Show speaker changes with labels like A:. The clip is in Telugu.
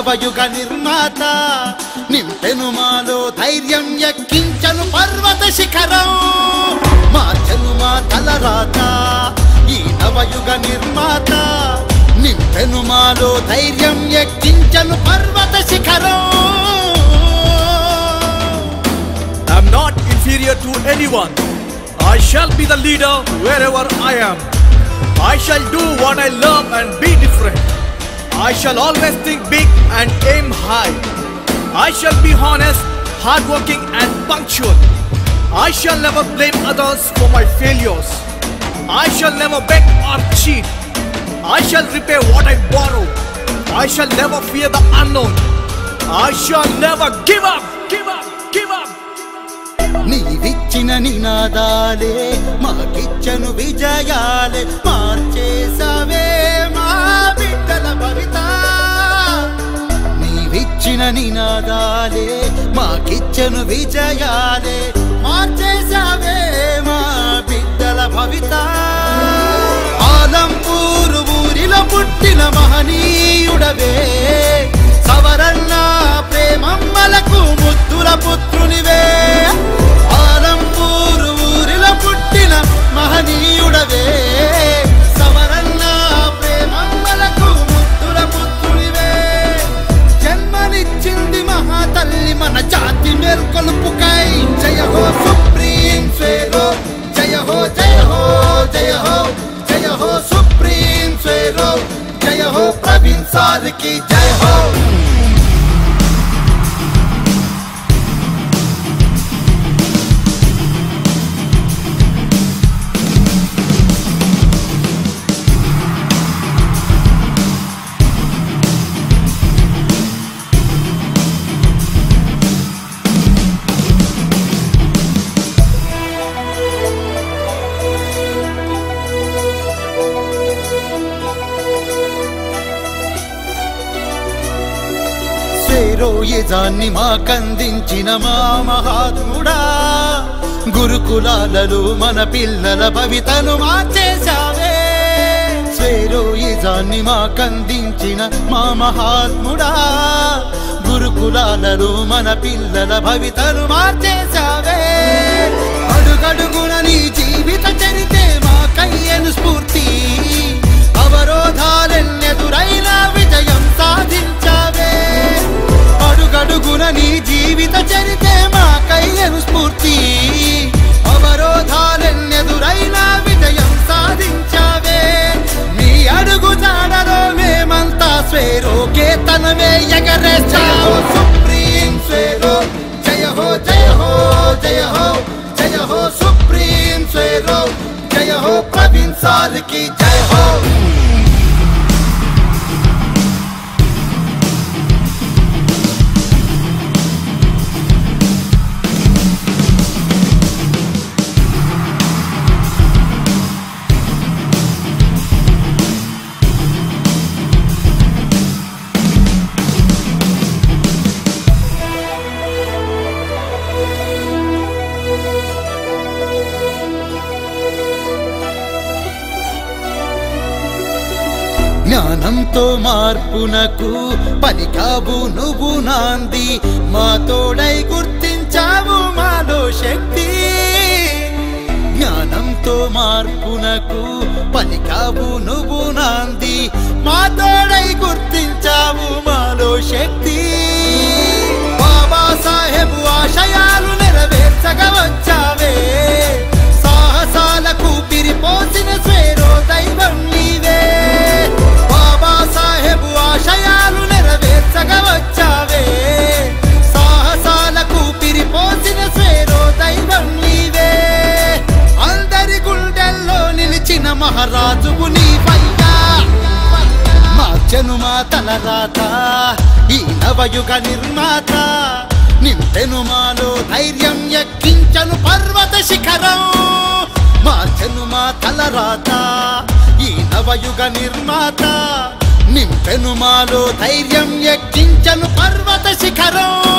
A: నవయుగ నిర్మాత నింపెను మాలో ధైర్యం ఎక్కించను పర్వత శిఖరం మార్చను మా తలరాత ఈ నవయుగ నిర్మాత నింపెను మాలో ధైర్యం ఎక్కించను పర్వత శిఖరం
B: I'm not inferior to anyone. I shall be the leader wherever I am. I shall do what I love and be different. I shall always think big and aim high. I shall be honest, hardworking, and punctual. I shall never blame others for my failures. I shall never beg or cheat. I shall repay what I borrow. I shall never fear the unknown. I shall never give up, give up, give up.
A: నీవిచ్చిన నినాదాలే మాకిచ్చను విజయాలే మార్చేసావే నినాదాలే మాకిచ్చను విజయాలే. మార్చేసావే మా బిడ్డల భవిత. ఆలంపూరు ఊరిలో పుట్టిన మహనీయుడవే. की जय हो జయ మాకందించిన మా మహాత్ముడా. గురుకులాలలో మన పిల్లల భవితను మార్చేశావే. స్వేరోయిజాన్ని మాకందించిన మా మహాత్ముడా. గురుకులాలలో మన పిల్లల భవితను మార్చేశావే. అడుగడుగున నీ జీవిత చరితే మా కయ్యను స్ఫూర్తి स्वेरो के तन में यगर जाओ। सुप्रीम स्वेरो जय हो जय हो जय हो जय हो, सुप्रीम स्वेरो जय हो, प्रवीण साल की జ్ఞానంతో మార్పునకు పలికావు నువ్వు నాంది. మా తోడై గుర్తించావు మాలో శక్తి. జ్ఞానంతో మార్పునకు పలికావు నువ్వు నాంది. మా తోడై గుర్తించావు మాలో శక్తి. నవయుగ నిర్మాత. నింతెను మాలో ధైర్యం ఎక్కించను పర్వత శిఖరం. మార్చను మా తలరాత ఈ నవయుగ నిర్మాత. నింపెను మాలో ధైర్యం ఎక్కించను పర్వత శిఖరం.